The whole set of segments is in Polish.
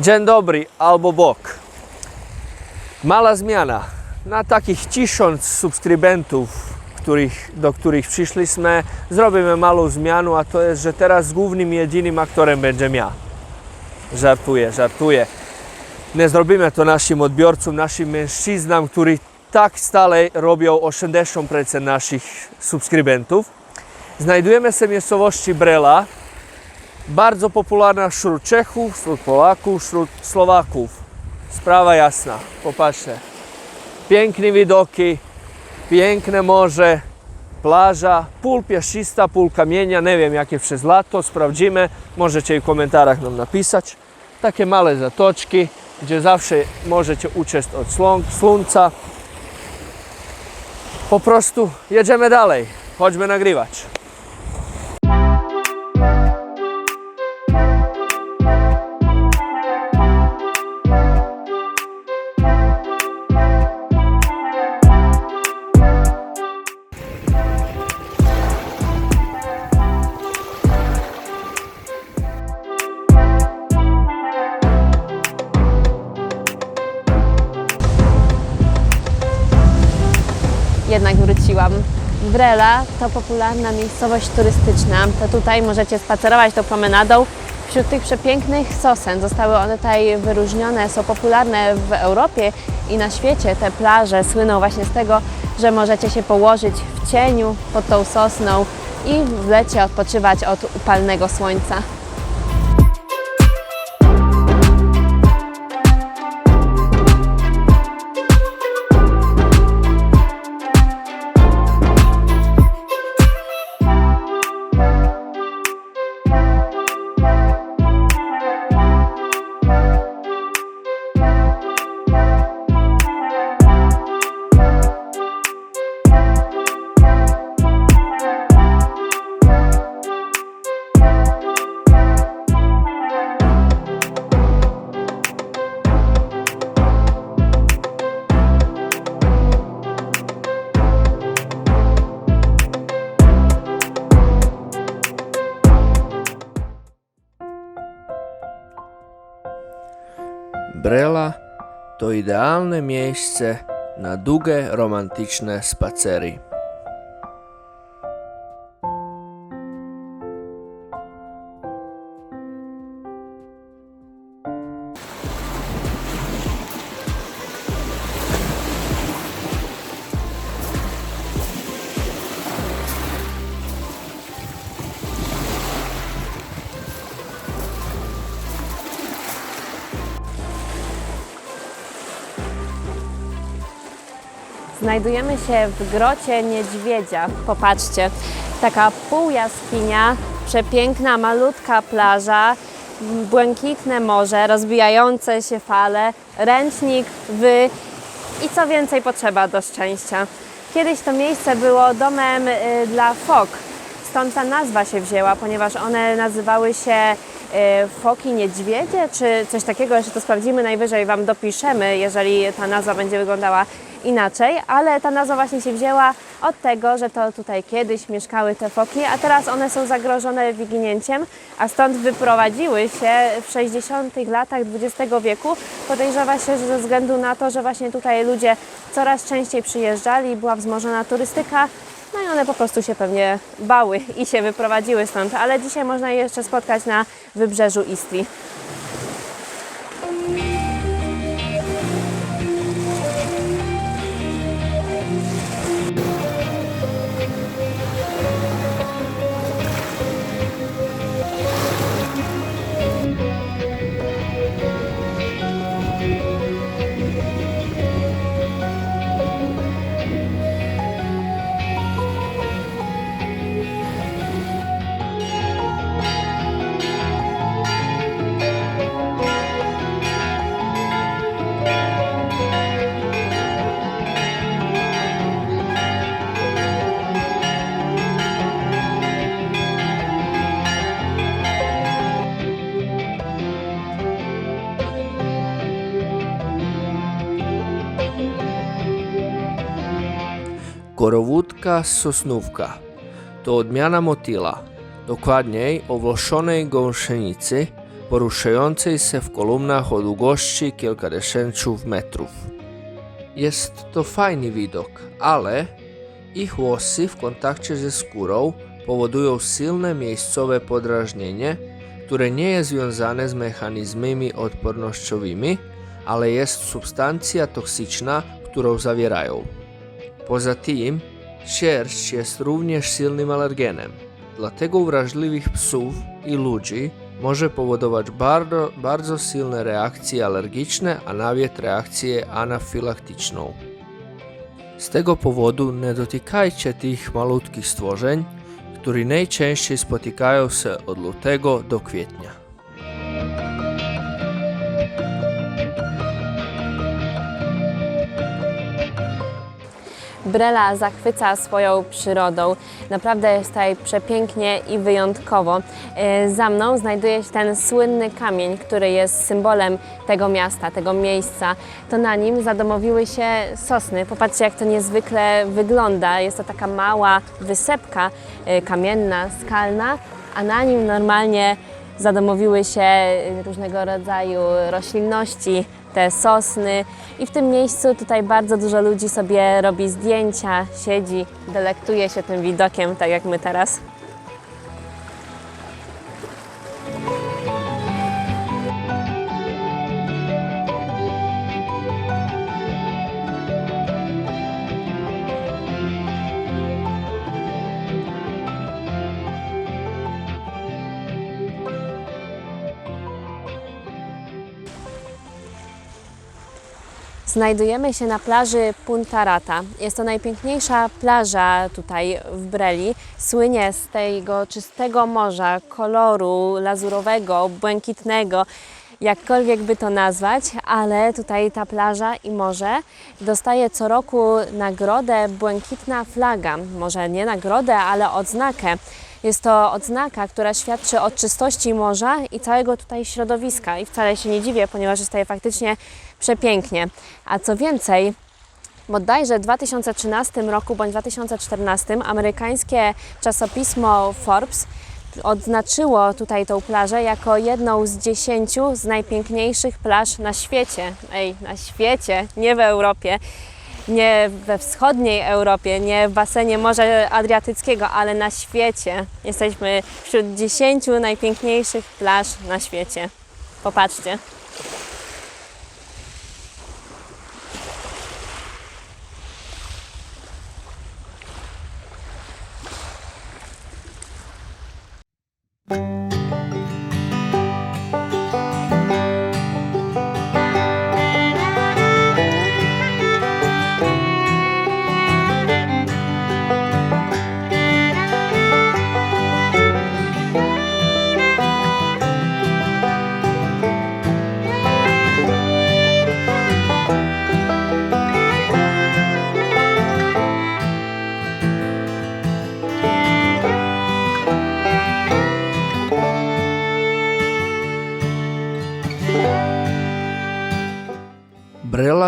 Dzień dobry albo bok. Mała zmiana. Na takich tysiąc subskrybentów, których, do których przyszliśmy, zrobimy małą zmianę, a to jest, że teraz głównym, jedynym aktorem będę ja. Żartuję, żartuję. Nie zrobimy to naszym odbiorcom, naszym mężczyznom, którzy tak stale robią 80% naszych subskrybentów. Znajdujemy się w miejscowości Brela, bardzo popularna wśród Czechów, wśród Polaków, wśród Słowaków. Sprawa jasna, popatrzcie. Piękne widoki, piękne morze, plaża, pół piaszysta, pół kamienia, nie wiem jakie przez lato, sprawdzimy, możecie w komentarzach nam napisać. Takie małe zatoczki, gdzie zawsze możecie uciec od słońca. Po prostu jedziemy dalej, chodźmy nagrywać. Jednak wróciłam. Brela to popularna miejscowość turystyczna. To tutaj możecie spacerować tą promenadą wśród tych przepięknych sosen. Zostały one tutaj wyróżnione, są popularne w Europie i na świecie. Te plaże słyną właśnie z tego, że możecie się położyć w cieniu pod tą sosną i w lecie odpoczywać od upalnego słońca. Brela to idealne miejsce na długie, romantyczne spacery. Znajdujemy się w grocie niedźwiedzia. Popatrzcie, taka półjaskinia, przepiękna, malutka plaża, błękitne morze, rozbijające się fale, ręcznik, wy i co więcej potrzeba do szczęścia. Kiedyś to miejsce było domem y, dla fok, stąd ta nazwa się wzięła, ponieważ one nazywały się foki niedźwiedzie, czy coś takiego, jeszcze to sprawdzimy, najwyżej Wam dopiszemy, jeżeli ta nazwa będzie wyglądała inaczej, ale ta nazwa właśnie się wzięła od tego, że to tutaj kiedyś mieszkały te foki, a teraz one są zagrożone wyginięciem, a stąd wyprowadziły się w 60 latach XX wieku. Podejrzewa się, że ze względu na to, że właśnie tutaj ludzie coraz częściej przyjeżdżali, była wzmożona turystyka, no i one po prostu się pewnie bały i się wyprowadziły stąd, ale dzisiaj można je jeszcze spotkać na wybrzeżu Istrii. Korowódka sosnówka to odmiana motyla, dokładniej owłoszonej gąsienicy, poruszającej się w kolumnach o długości kilkadziesięciu metrów. Jest to fajny widok, ale ich łosy w kontakcie ze skórą powodują silne miejscowe podrażnienie, które nie jest związane z mechanizmami odpornościowymi, ale jest substancja toksyczna, którą zawierają. Poza tym, sierść jest również silnym alergenem, dlatego u wrażliwych psów i ludzi może powodować bardzo, bardzo silne reakcje alergiczne, a nawet reakcję anafilaktyczną. Z tego powodu nie dotykajcie tych malutkich stworzeń, które najczęściej spotykają się od lutego do kwietnia. Brela zachwyca swoją przyrodą. Naprawdę jest tutaj przepięknie i wyjątkowo. E, Za mną znajduje się ten słynny kamień, który jest symbolem tego miasta, tego miejsca. To na nim zadomowiły się sosny. Popatrzcie, jak to niezwykle wygląda. Jest to taka mała wysepka e, kamienna, skalna, a na nim normalnie zadomowiły się różnego rodzaju roślinności, te sosny i w tym miejscu tutaj bardzo dużo ludzi sobie robi zdjęcia, siedzi, delektuje się tym widokiem, tak jak my teraz. Znajdujemy się na plaży Punta Rata. Jest to najpiękniejsza plaża tutaj w Breli. Słynie z tego czystego morza, koloru lazurowego, błękitnego, jakkolwiek by to nazwać, ale tutaj ta plaża i morze dostaje co roku nagrodę Błękitna Flaga. Może nie nagrodę, ale odznakę. Jest to odznaka, która świadczy o czystości morza i całego tutaj środowiska. I wcale się nie dziwię, ponieważ jest tutaj faktycznie przepięknie. A co więcej, bodajże w 2013 roku bądź 2014 amerykańskie czasopismo Forbes odznaczyło tutaj tą plażę jako jedną z dziesięciu z najpiękniejszych plaż na świecie. Ej, na świecie, nie w Europie, nie we wschodniej Europie, nie w basenie Morza Adriatyckiego, ale na świecie. Jesteśmy wśród dziesięciu najpiękniejszych plaż na świecie. Popatrzcie.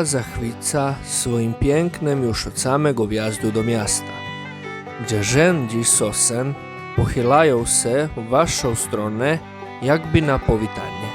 Brela zachwyca swoim pięknem już od samego wjazdu do miasta, gdzie rzędzi sosen pochylają się w waszą stronę jakby na powitanie.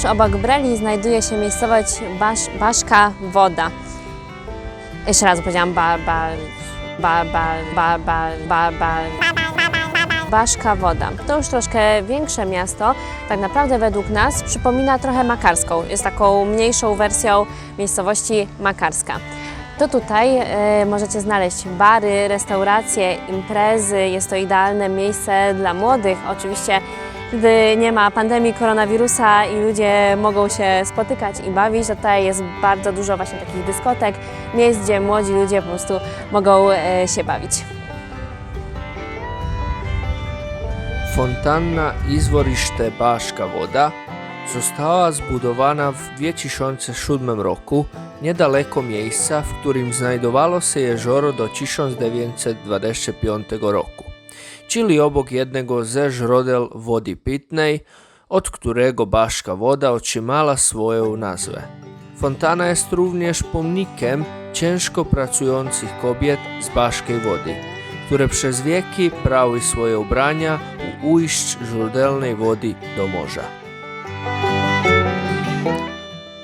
Tuż obok Breli znajduje się miejscowość Basz, Baszka Woda. Jeszcze raz powiedziałam ba, ba, ba, ba, ba, ba, ba, ba. Baszka Woda. To już troszkę większe miasto. Tak naprawdę według nas przypomina trochę Makarską. Jest taką mniejszą wersją miejscowości Makarska. To tutaj e, możecie znaleźć bary, restauracje, imprezy. Jest to idealne miejsce dla młodych. Oczywiście gdy nie ma pandemii koronawirusa i ludzie mogą się spotykać i bawić, to tutaj jest bardzo dużo właśnie takich dyskotek, miejsc, gdzie młodzi ludzie po prostu mogą e, się bawić. Fontanna izvorište Baška voda została zbudowana w 2007 roku niedaleko miejsca, w którym znajdowało się jezioro do 1925 roku, czyli obok jednego ze źródeł wody pitnej, od którego Baška woda otrzymała swoją nazwę. Fontana jest również pomnikiem ciężko pracujących kobiet z Baszkiej Wody, które przez wieki prały swoje ubrania u ujść źródelnej wody do morza.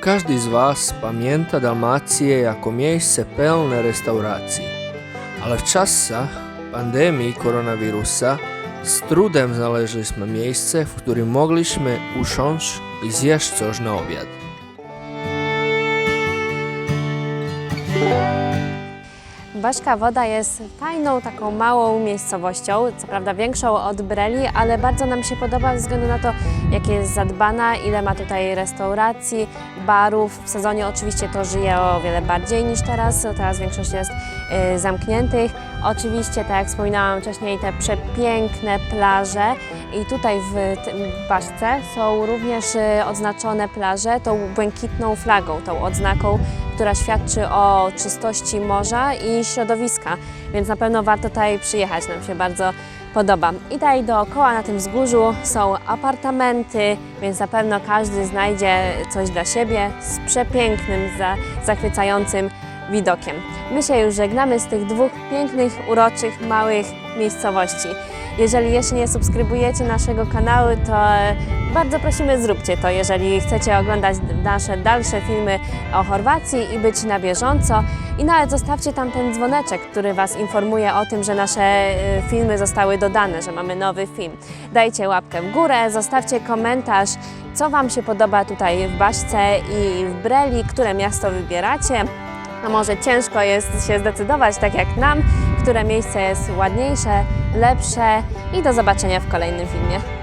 Każdy z Was pamięta Dalmację jako miejsce pełne restauracji, ale w czasach pandemii koronawirusa z trudem znaleźliśmy miejsce, w którym mogliśmy usiąść i zjeść coś na obiad. Baszka Woda jest fajną, taką małą miejscowością, co prawda większą od Breli, ale bardzo nam się podoba ze względu na to, jak jest zadbana, ile ma tutaj restauracji, barów. W sezonie oczywiście to żyje o wiele bardziej niż teraz, teraz większość jest y, zamkniętych. Oczywiście, tak jak wspominałam wcześniej, te przepiękne plaże i tutaj w tym Baszce są również y, odznaczone plaże tą błękitną flagą, tą odznaką która świadczy o czystości morza i środowiska, więc na pewno warto tutaj przyjechać, nam się bardzo podoba. I tutaj dookoła na tym wzgórzu są apartamenty, więc na pewno każdy znajdzie coś dla siebie z przepięknym, za, zachwycającym widokiem. My się już żegnamy z tych dwóch pięknych, uroczych, małych miejscowości. Jeżeli jeszcze nie subskrybujecie naszego kanału, to bardzo prosimy zróbcie to, jeżeli chcecie oglądać nasze dalsze filmy o Chorwacji i być na bieżąco. I nawet zostawcie tam ten dzwoneczek, który Was informuje o tym, że nasze e, filmy zostały dodane, że mamy nowy film. Dajcie łapkę w górę, zostawcie komentarz, co Wam się podoba tutaj w Baszce i w Breli, które miasto wybieracie. A może ciężko jest się zdecydować, tak jak nam, które miejsce jest ładniejsze, lepsze i do zobaczenia w kolejnym filmie.